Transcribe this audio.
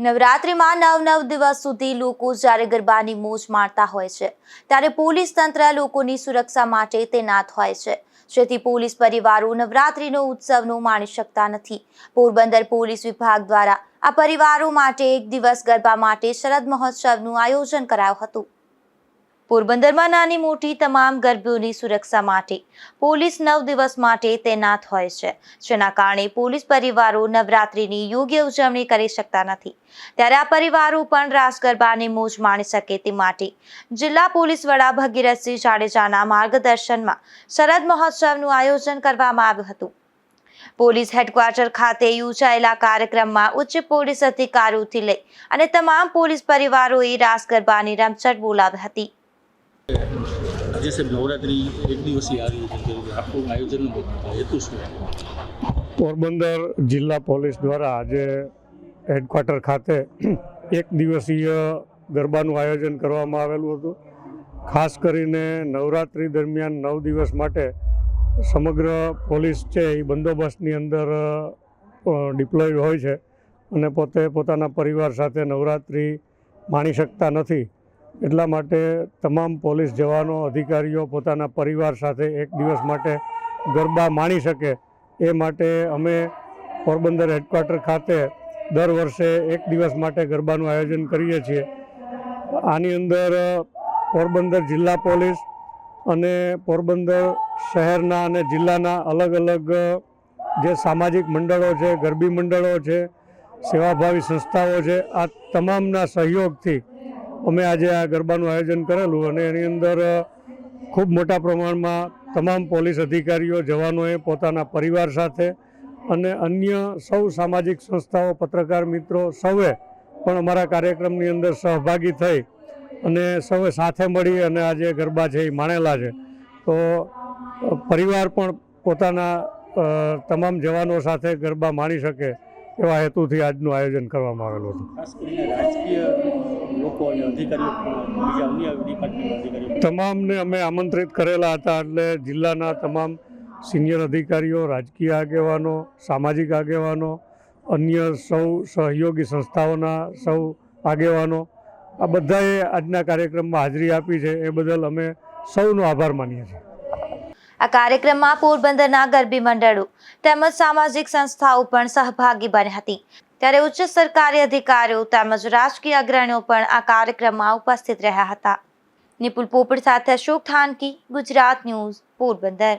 નવરાત્રિમાં નવ નવ દિવસ સુધી લોકો જ્યારે ગરબાની મોજ માણતા હોય છે, ત્યારે પોલીસ તંત્ર લોકોની સુરક્ષા માટે તૈનાત હોય છે. જેથી પોલીસ પરિવારો નવરાત્રિનો ઉત્સવનો માણી શકતા નથી. પોરબંદર પોલીસ વિભાગ દ્વારા આ પરિવારો માટે એક દિવસ ગરબા માટે શરદ મહોત્સવનું આયોજન કરાયું હતું. પોરબંદરમાં નાની મોટી તમામ ગરબીઓની સુરક્ષા માટે પોલીસ નવ દિવસ માટે તૈનાત હોય છે. જેના કારણે પોલીસ પરિવારો નવરાત્રિની યોગ્ય ઉજવણી કરી શકતા નથી. ત્યારે આ પરિવારો પણ રાસ ગરબાની મોજ માણી શકે તે માટે જિલ્લા પોલીસ વડા ભગીરથસિંહ જાડેજાના માર્ગદર્શનમાં શરદ મહોત્સવનું આયોજન કરવામાં આવ્યું હતું. પોલીસ હેડક્વાર્ટર ખાતે યોજાયેલા કાર્યક્રમમાં ઉચ્ચ પોલીસ અધિકારીઓથી લઈ અને તમામ પોલીસ પરિવારોએ રાસ ગરબાની રમઝટ બોલાવી હતી. આજે સાહેબ નવરાત્રી એક દિવસીય આવી છે આખું આયોજનનો હેતુ શું? પોરબંદર જિલ્લા પોલીસ દ્વારા આજે હેડક્વાર્ટર ખાતે એક દિવસીય ગરબાનું આયોજન કરવામાં આવેલું હતું. ખાસ કરીને નવરાત્રિ દરમિયાન નવ દિવસ માટે સમગ્ર પોલીસ છે એ બંદોબસ્તની અંદર ડિપ્લોય હોય છે અને પોતે પોતાના પરિવાર સાથે નવરાત્રિ માણી શકતા નથી. એટલા માટે તમામ પોલીસ જવાનો, અધિકારીઓ પોતાના પરિવાર સાથે એક દિવસ માટે ગરબા માણી શકે. એ માટે અમે પોરબંદર હેડક્વાર્ટર ખાતે દર વર્ષે એક દિવસ માટે ગરબાનું આયોજન કરીએ છીએ. આની અંદર પોરબંદર જિલ્લા પોલીસ અને પોરબંદર શહેરના અને જિલ્લાના અલગ અલગ જે સામાજિક મંડળો છે, ગરબી મંડળો છે, સેવાભાવી સંસ્થાઓ છે, આ તમામના સહયોગથી અમે આજે આ ગરબાનું આયોજન કરેલું અને એની અંદર ખૂબ મોટા પ્રમાણમાં તમામ પોલીસ અધિકારીઓ, જવાનોએ પોતાના પરિવાર સાથે અને અન્ય સૌ સામાજિક સંસ્થાઓ, પત્રકાર મિત્રો સૌએ પણ અમારા કાર્યક્રમની અંદર સહભાગી થઈ અને સૌએ સાથે મળી અને આજે ગરબા છે એ માણેલા છે. તો પરિવાર પણ પોતાના તમામ જવાનો સાથે ગરબા માણી શકે એવા હેતુથી આજનું આયોજન કરવામાં આવેલું હતું. તમામને અમે આમંત્રિત કરેલા હતા એટલે જિલ્લાના તમામ સિનિયર અધિકારીઓ રાજકીય આગેવાનો સામાજિક આગેવાનો અન્ય સૌ સહયોગી સંસ્થાઓના સૌ આગેવાનો આ બધાએ આજના કાર્યક્રમમાં હાજરી આપી છે. એ બદલ અમે સૌનો આભાર માનીએ છીએ. આ કાર્યક્રમમાં પોરબંદરના ગરબી મંડળો તેમજ સામાજિક સંસ્થાઓ પણ સહભાગી બની હતી. ત્યારે ઉચ્ચ સરકારી અધિકારીઓ તેમજ રાજકીય અગ્રણીઓ પણ આ કાર્યક્રમમાં ઉપસ્થિત રહ્યા હતા. નિપુલ પોપટ સાથે અશોક થાનકી, ગુજરાત ન્યૂઝ, પોરબંદર.